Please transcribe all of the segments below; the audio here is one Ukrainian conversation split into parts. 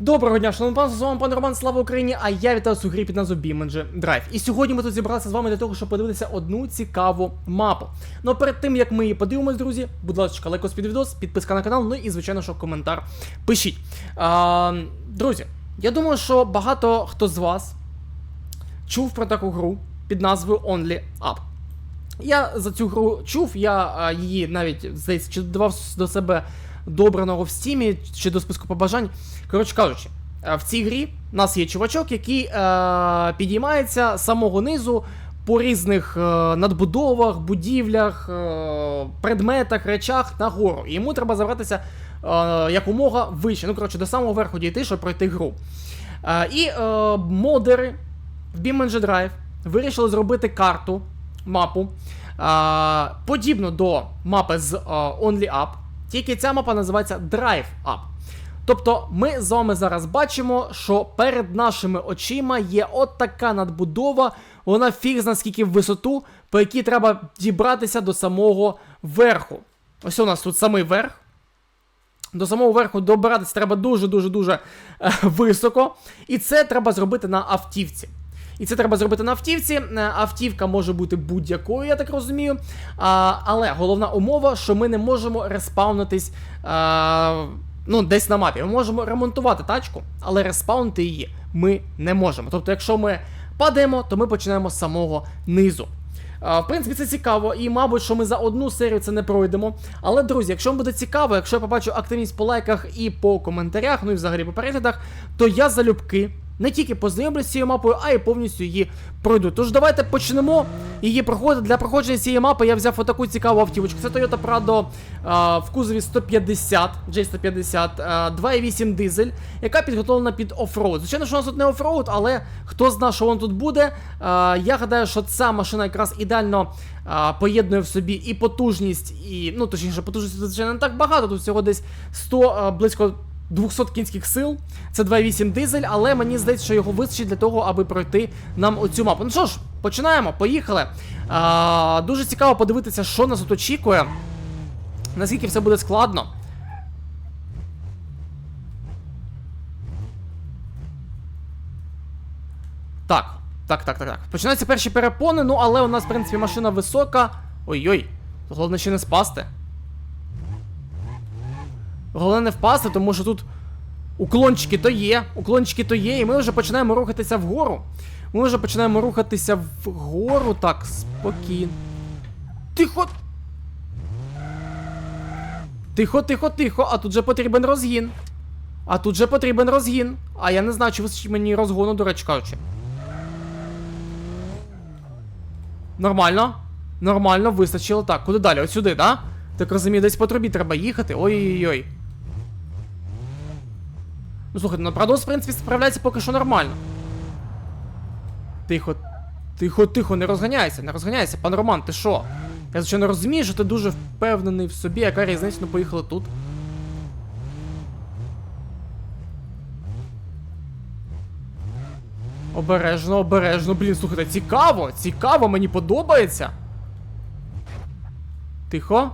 Доброго дня, шановні панство, з вами пан Роман, слава Україні, а я вітаю вас у грі під назвою Beamer Drive. І сьогодні ми тут зібралися з вами для того, щоб подивитися одну цікаву мапу. Ну а перед тим як ми її подивимось, друзі, будь ласка, лайкос під відос, підписка на канал, ну і звичайно, що коментар пишіть. А, друзі, я думаю, що багато хто з вас чув про таку гру під назвою Only Up. Я за цю гру чув, я її навіть здається, чи додавав до себе добраного в стімі, чи до списку побажань. Коротше кажучи, е, в цій грі в нас є чувачок, який е, підіймається з самого низу по різних е, надбудовах, будівлях, е, предметах, речах нагору. І йому треба забратися е, якомога вище. Ну, коротше, до самого верху дійти, щоб пройти гру. Е, і е, модери в BeamNG Drive вирішили зробити карту, мапу, е, подібну до мапи з е, Only Up. Тільки ця мапа називається Drive Up. Тобто ми з вами зараз бачимо, що перед нашими очима є от така надбудова, вона фіг зна скільки в висоту, по якій треба дібратися до самого верху. Ось у нас тут самий верх. До самого верху добиратися треба дуже-дуже-дуже е, високо. І це треба зробити на автівці. І це треба зробити на автівці. Е, Автівка може бути будь-якою, я так розумію. А, але головна умова, що ми не можемо респаунитись а, ну, десь на мапі. Ми можемо ремонтувати тачку, але респаунити її ми не можемо. Тобто, якщо ми падаємо, то ми починаємо з самого низу. В принципі, це цікаво, і, мабуть, що ми за одну серію це не пройдемо. Але, друзі, якщо вам буде цікаво, якщо я побачу активність по лайках і по коментарях, ну і взагалі по переглядах, то я залюбки не тільки познайомлюсь з цією мапою, а й повністю її пройду. Тож давайте почнемо її проходити. Для проходження цієї мапи я взяв отаку цікаву автівочку. Це Toyota Prado а, в кузові 150, J150, а, 2.8 дизель, яка підготовлена під оффроуд. Звичайно, що у нас тут не оффроуд, але хто знає, що воно тут буде. А, я гадаю, що ця машина якраз ідеально а, поєднує в собі і потужність, і, ну, точніше, потужності, звичайно, не так багато, тут всього десь 100, а, близько 200 кінських сил. Це 2.8 дизель, але мені здається, що його вистачить для того, аби пройти нам оцю мапу. Ну що ж, починаємо, поїхали. А, дуже цікаво подивитися, що нас тут очікує. Наскільки все буде складно. Так, так, так, так, так. Починаються перші перепони, ну але у нас, в принципі, машина висока. Ой-ой, головне ще не спасти. Головне не впасти, тому що тут уклончики то є, уклончики то є, і ми вже починаємо рухатися вгору. Ми вже починаємо рухатися вгору. Так, спокійно. Тихо. Тихо, тихо, тихо, а тут же потрібен розгін. А тут же потрібен розгін. А я не знаю, чи вистачить мені розгону, до речі кажучи. Нормально. Нормально, вистачило. Так, куди далі? От сюди, да? Так розумію, десь по трубі треба їхати. Ой-ой-ой. Ну слухайте, ну Прадос, в принципі, справляється поки що нормально. Тихо. Тихо, тихо, не розганяйся, не розганяйся, пан Роман, ти що? Я звичайно розумію, що ти дуже впевнений в собі, яка різниця, ну поїхали тут. Обережно, обережно, блін, слухайте, цікаво, цікаво, мені подобається. Тихо.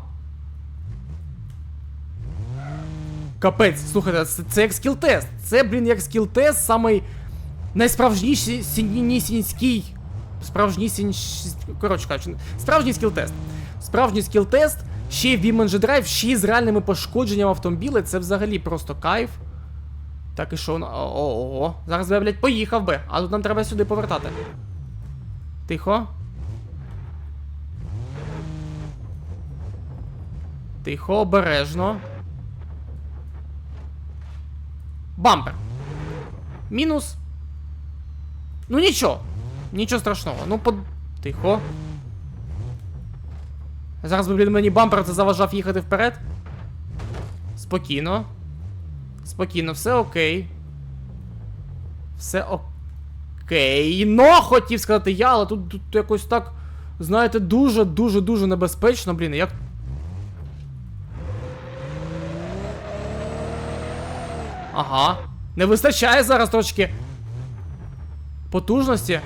Капець, слухайте, це, це як скіл-тест. Це, блін, як скіл-тест, самий найсправжніший Справжнісінь... Коротше кажучи, справжній скіл-тест. Справжній скіл-тест, ще в Drive, ще з реальними пошкодженнями автомобіля, це взагалі просто кайф. Так і що? Ого, зараз би, блядь, поїхав би, а тут нам треба сюди повертати. Тихо. Тихо, обережно. Бампер. Мінус. Ну нічого. Нічого страшного. Ну, под... Тихо. Зараз би, блін, мені бампер це заважав їхати вперед. Спокійно. Спокійно, все окей. Все окей. Но хотів сказати я, але тут, тут якось так, знаєте, дуже-дуже-дуже небезпечно, блін. Як Ага. Не вистачає зараз трошки. Потужності.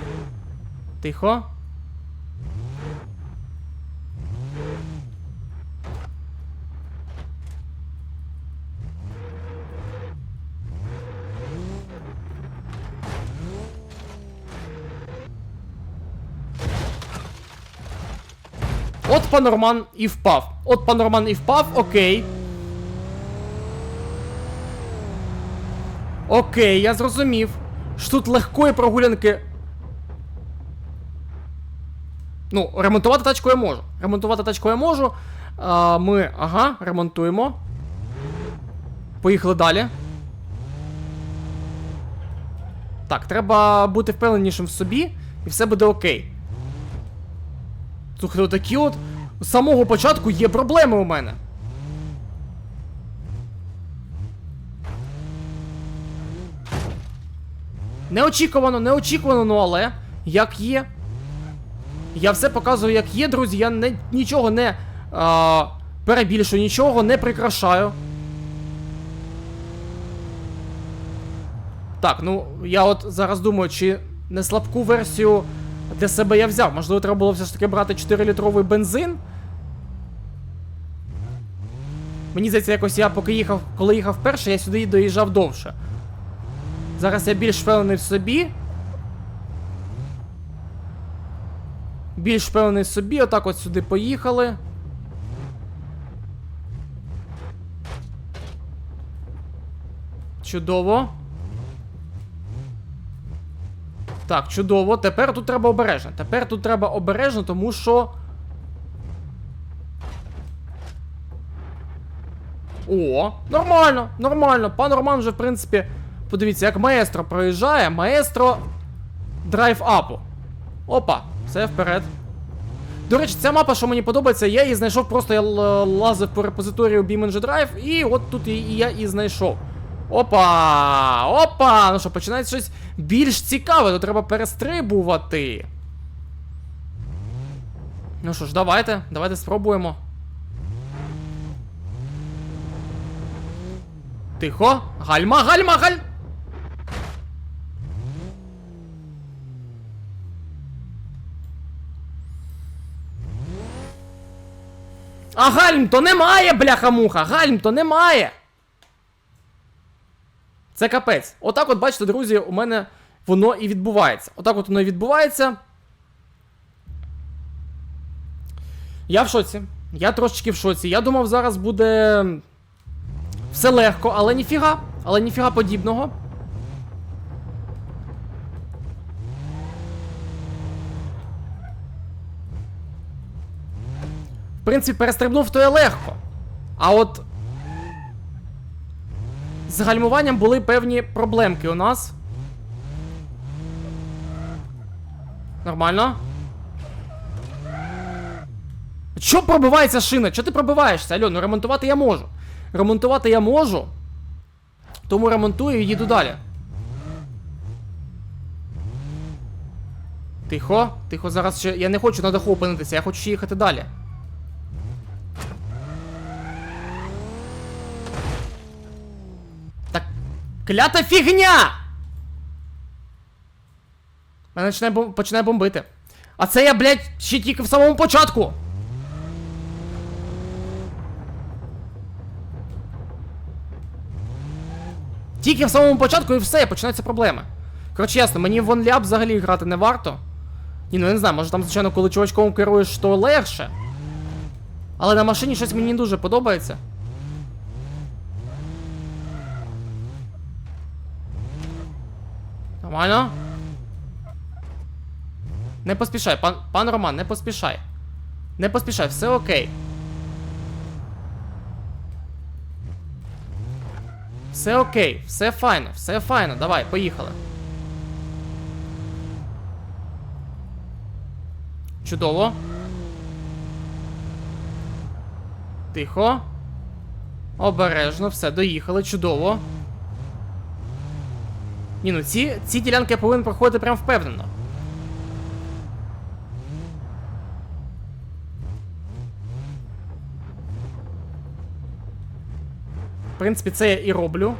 Тихо. От пан Роман і впав. От пан Роман і впав, окей. Окей, я зрозумів. Що тут легкої прогулянки. Ну, ремонтувати тачку я можу. Ремонтувати тачку я можу. А, ми, ага, ремонтуємо. Поїхали далі. Так, треба бути впевненішим в собі, і все буде окей. Слухайте, отакі от з самого початку є проблеми у мене. Неочікувано, неочікувано, ну але як є. Я все показую, як є, друзі. Я не, нічого не а, перебільшую, нічого не прикрашаю. Так, ну я от зараз думаю, чи не слабку версію для себе я взяв. Можливо, треба було все ж таки брати 4-літровий бензин. Мені здається, якось я поки їхав, коли їхав вперше, я сюди доїжджав довше. Зараз я більш впевнений в собі. Більш впевнений в собі, отак от сюди поїхали. Чудово. Так, чудово. Тепер тут треба обережно. Тепер тут треба обережно, тому що. О, нормально, нормально. Пан Роман вже, в принципі, подивіться, як маестро проїжджає, маестро драйв апу. Опа, все вперед. До речі, ця мапа, що мені подобається, я її знайшов, просто я лазив по репозиторію BeamNG Drive, і от тут і, і я і знайшов. Опа! Опа! Ну що, починається щось більш цікаве, то треба перестрибувати. Ну що ж, давайте, давайте спробуємо. Тихо. Гальма, гальма, галь. А гальм то немає, бляха-муха! Гальм то немає! Це капець. Отак, от, бачите, друзі, у мене воно і відбувається. Отак от воно і відбувається. Я в шоці. Я трошечки в шоці. Я думав, зараз буде все легко, але ніфіга. Але ніфіга подібного. Принципі, перестрибнув то є легко. А от. З гальмуванням були певні проблемки у нас. Нормально. Що пробивається шина? Чого ти пробиваєшся? Альо, ну ремонтувати я можу. Ремонтувати я можу. Тому ремонтую і їду далі. Тихо, тихо, зараз ще. Я не хочу на даху опинитися, я хочу ще їхати далі. Клята фігня! Мене починає, бом... починає бомбити. А це я, блядь, ще тільки в самому початку. Тільки в самому початку і все, починаються проблеми. Коротше, ясно, мені в OnlyUp взагалі грати не варто. Ні, ну я не знаю, може там, звичайно, коли чувачком керуєш, то легше. Але на машині щось мені не дуже подобається. Нормально? Не поспішай, пан, пан Роман, не поспішай. Не поспішай, все окей. Все окей, все файно, все файно. Давай, поїхали. Чудово. Тихо. Обережно, все, доїхали, чудово. Ні, ну ці, ці ділянки я повинен проходити прям впевнено. В принципі, це я і роблю.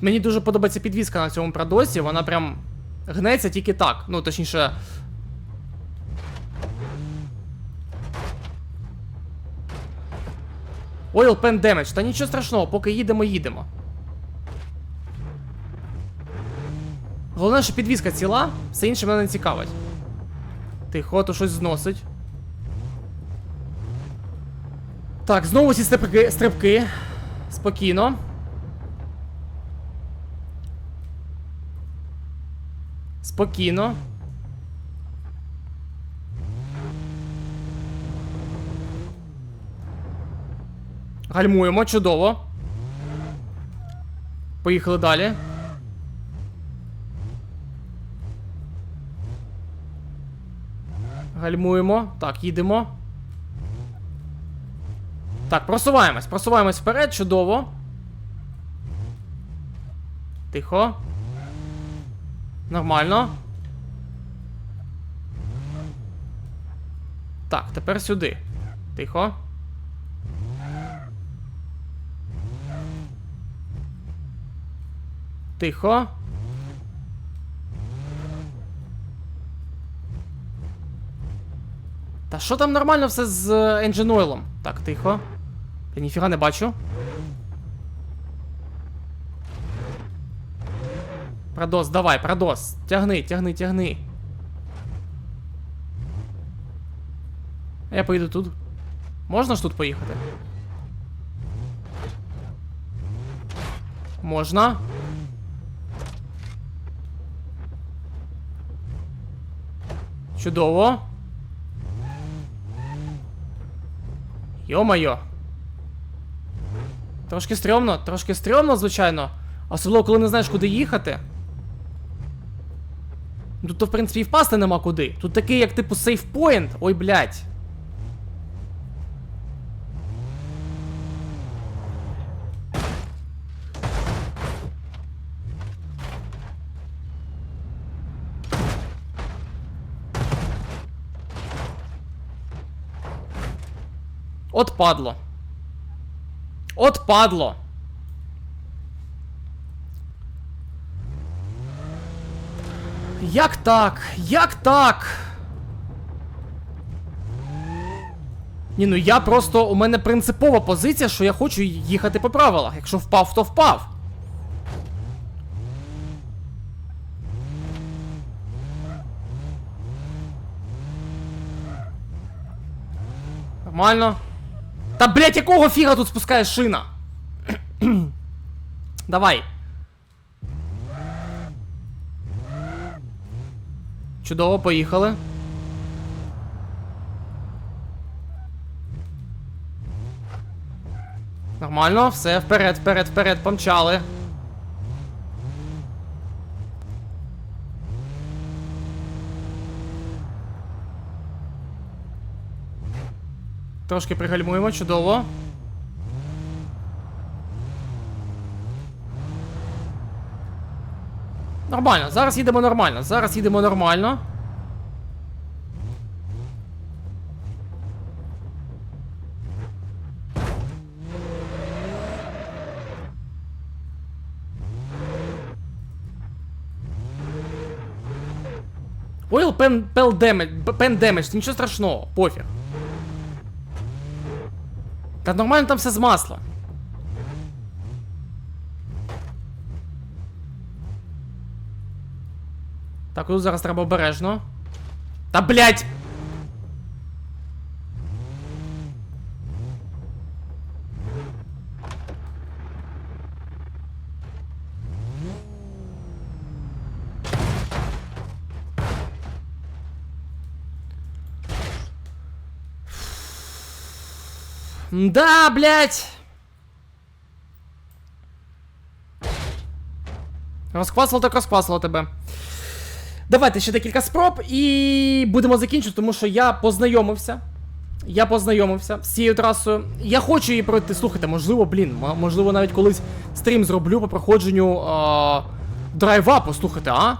Мені дуже подобається підвізка на цьому продосі, вона прям гнеться тільки так. Ну, точніше. Oil Pen Damage, та нічого страшного, поки їдемо, їдемо. Головне, що підвізка ціла, все інше мене не цікавить. Тихо, то щось зносить. Так, знову ці стрибки. стрибки. Спокійно. Спокійно. Гальмуємо, чудово. Поїхали далі. Гальмуємо. Так, їдемо. Так, просуваємось, просуваємось вперед, чудово. Тихо. Нормально. Так, тепер сюди. Тихо. Тихо. Та що там нормально все з е, Engine Oil? Так, тихо. Я ніфіга не бачу. Продос, давай, продос. Тягни, тягни, тягни. Я поїду тут. Можна ж тут поїхати? Можна. Чудово. Йо-моє. Трошки стрьомно, трошки стрьомно, звичайно. Особливо, коли не знаєш, куди їхати. Тут, то, в принципі, і впасти нема куди. Тут такий, як типу, сейфпоінт. Ой, блядь. От падло. От падло. Як так? Як так? Ні, ну я просто. У мене принципова позиція, що я хочу їхати по правилах. Якщо впав, то впав. Нормально. Та блять, якого фіга тут спускає шина? Давай. Чудово, поїхали. Нормально, все, вперед, вперед, вперед, помчали. Трошки пригальмуємо, чудово. Нормально, зараз їдемо нормально, зараз їдемо нормально. Oil pen, pel damage, pen damage, нічого страшного, пофіг. Та нормально там все з масла. Так, тут зараз треба обережно. Та блять! Да, блять! Розквасило так розквасило тебе. Давайте ще декілька спроб і будемо закінчити, тому що я познайомився. Я познайомився з цією трасою. Я хочу її пройти. Слухайте, можливо, блін, можливо, навіть колись стрім зроблю по проходженню а, драйвапу, слухайте, а?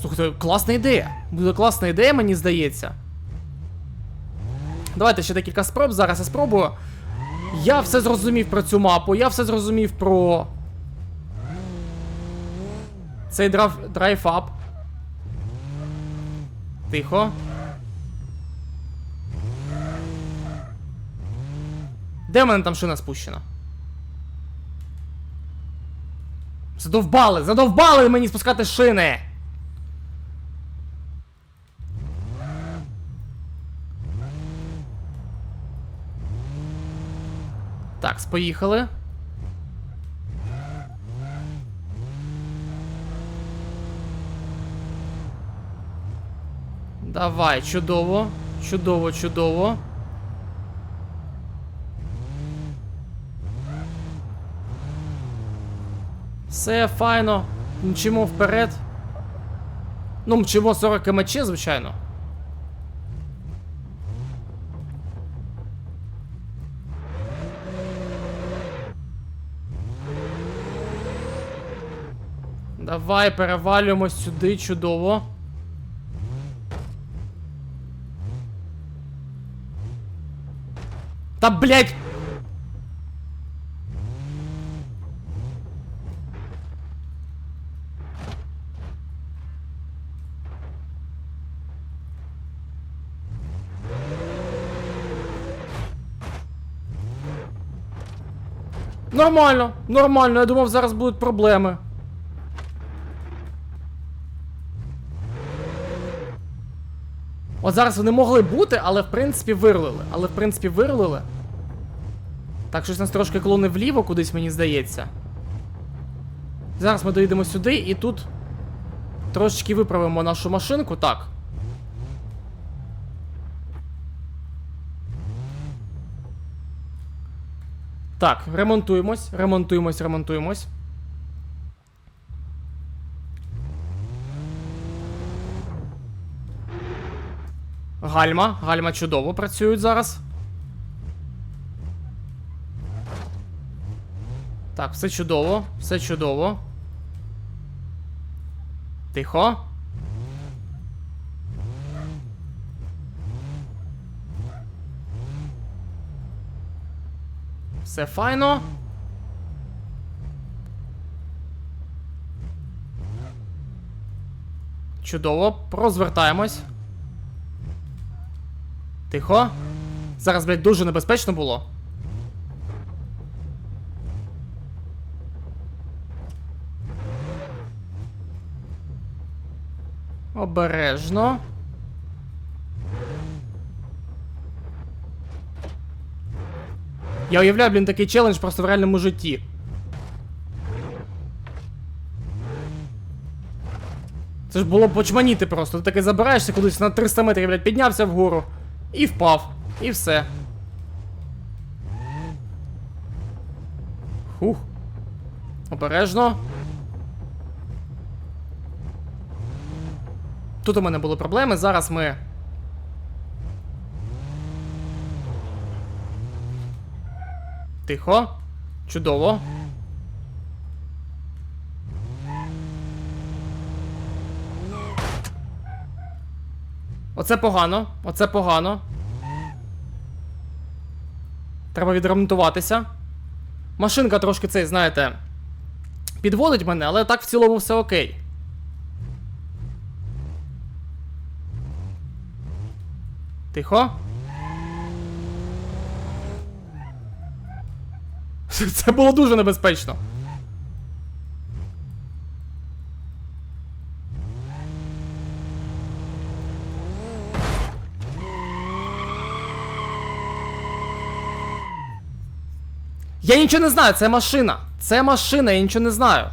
Слухайте, класна ідея. Буде класна ідея, мені здається. Давайте ще декілька спроб. Зараз я спробую. Я все зрозумів про цю мапу, я все зрозумів про. Цей драйв, драйв-ап. Тихо. Де в мене там шина спущена? Задовбали, задовбали мені спускати шини! Так, поїхали. Давай, чудово, чудово, чудово. Все файно. Мчимо вперед. Ну, мчимо 40 кмч, звичайно. Давай, перевалюємось сюди, чудово. Та блять! Нормально, нормально, я думав, зараз будуть проблеми. От зараз вони могли бути, але в принципі вирлили. Але в принципі вирлили. Так, щось нас трошки клони вліво кудись, мені здається. Зараз ми доїдемо сюди і тут трошечки виправимо нашу машинку. Так. Так, ремонтуємось, ремонтуємось, ремонтуємось. Гальма, гальма чудово працюють зараз. Так, все чудово, все чудово. Тихо. Все файно. Чудово, розвертаємось. Тихо. Зараз, блядь, дуже небезпечно було. Обережно. Я уявляю, блін, такий челендж просто в реальному житті. Це ж було почманіти просто. Ти таки забираєшся кудись на 300 метрів, блядь, піднявся вгору. І впав. І все. Хух. Обережно. Тут у мене були проблеми. Зараз ми. Тихо. Чудово. Оце погано, оце погано. Треба відремонтуватися. Машинка трошки цей, знаєте, підводить мене, але так в цілому все окей. Тихо. Це було дуже небезпечно. Я нічого не знаю, це машина. Це машина, я нічого не знаю.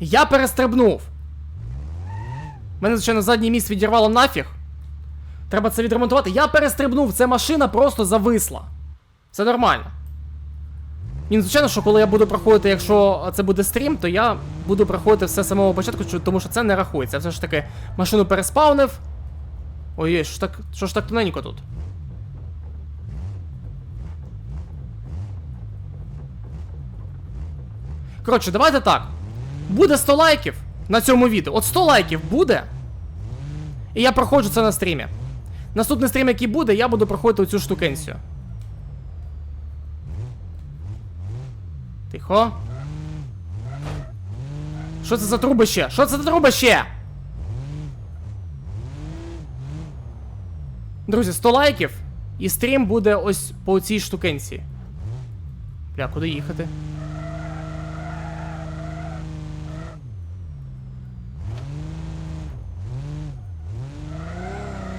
Я перестрибнув. Мене, звичайно, задній міст відірвало нафіг. Треба це відремонтувати. Я перестрибнув, це машина просто зависла. Це нормально. Ні, ну, звичайно, що коли я буду проходити, якщо це буде стрім, то я буду проходити все з самого початку, тому що це не рахується. Я все ж таки машину переспавнив. Ой, що ж так, що ж так тоненько тут? Коротше, давайте так. Буде 100 лайків на цьому відео. От 100 лайків буде. І я проходжу це на стрімі. Наступний стрім, який буде, я буду проходити оцю штукенцію. Тихо. Що це за трубище? Що це за трубище? Друзі, 100 лайків, і стрім буде ось по цій штукенці. Бля, куди їхати?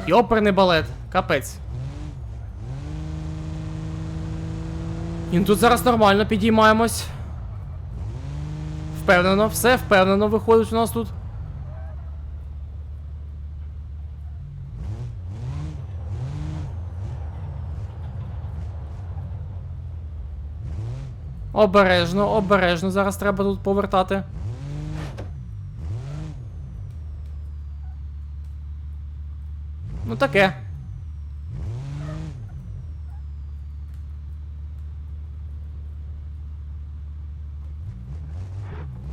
Йоперний балет. Капець. І ну тут зараз нормально підіймаємось. Впевнено, все впевнено виходить у нас тут. Обережно, обережно, зараз треба тут повертати. Ну таке.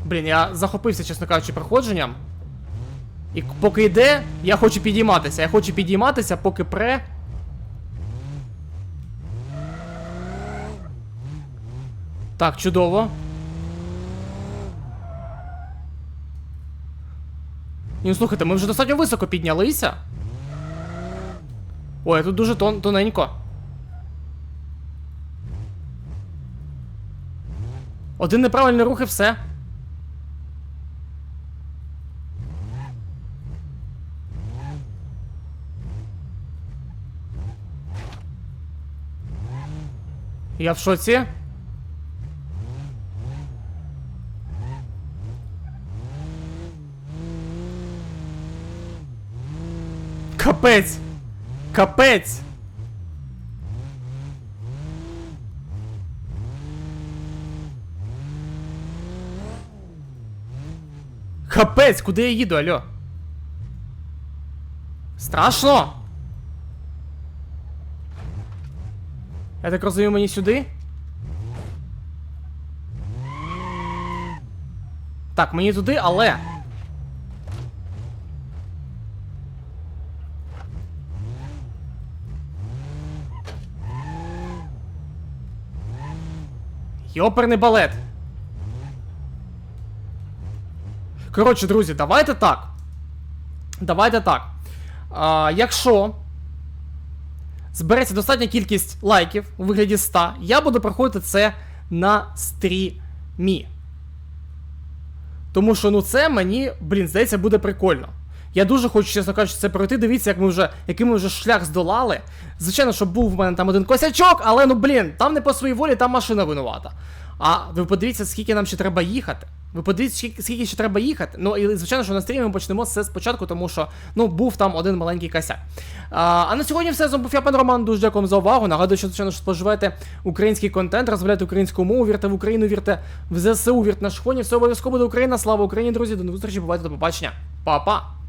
Блін, я захопився, чесно кажучи, проходженням. І поки йде, я хочу підійматися. Я хочу підійматися, поки пре. Так, чудово. Ні, ну слухайте, ми вже достатньо високо піднялися. Ой, а тут дуже тон тоненько. Один неправильний рух і все. Я в шоці. Капець! Капець! Капець, куди я їду, алло? Страшно? Я так розумію, мені сюди? Так, мені туди, але. Йоперний балет. Коротше, друзі, давайте так. Давайте так. А, якщо збереться достатня кількість лайків у вигляді 100, я буду проходити це на стрімі. Тому що ну це мені, блін, здається, буде прикольно. Я дуже хочу, чесно кажучи, це пройти. Дивіться, як ми вже, який ми вже шлях здолали. Звичайно, що був в мене там один косячок, але ну блін, там не по своїй волі, там машина винувата. А ви подивіться, скільки нам ще треба їхати. Ви подивіться, скільки, ще треба їхати. Ну і звичайно, що на стрімі ми почнемо все спочатку, тому що ну був там один маленький косяк. А, а на сьогодні все з був я, пан Роман. Дуже дякую вам за увагу. Нагадую, що звичайно що споживаєте український контент, розмовляєте українську мову, вірте в Україну, вірте в ЗСУ, вірте на шхоні. Все обов'язково буде Україна. Слава Україні, друзі. До нових зустрічей, бувайте, до побачення. Па-па!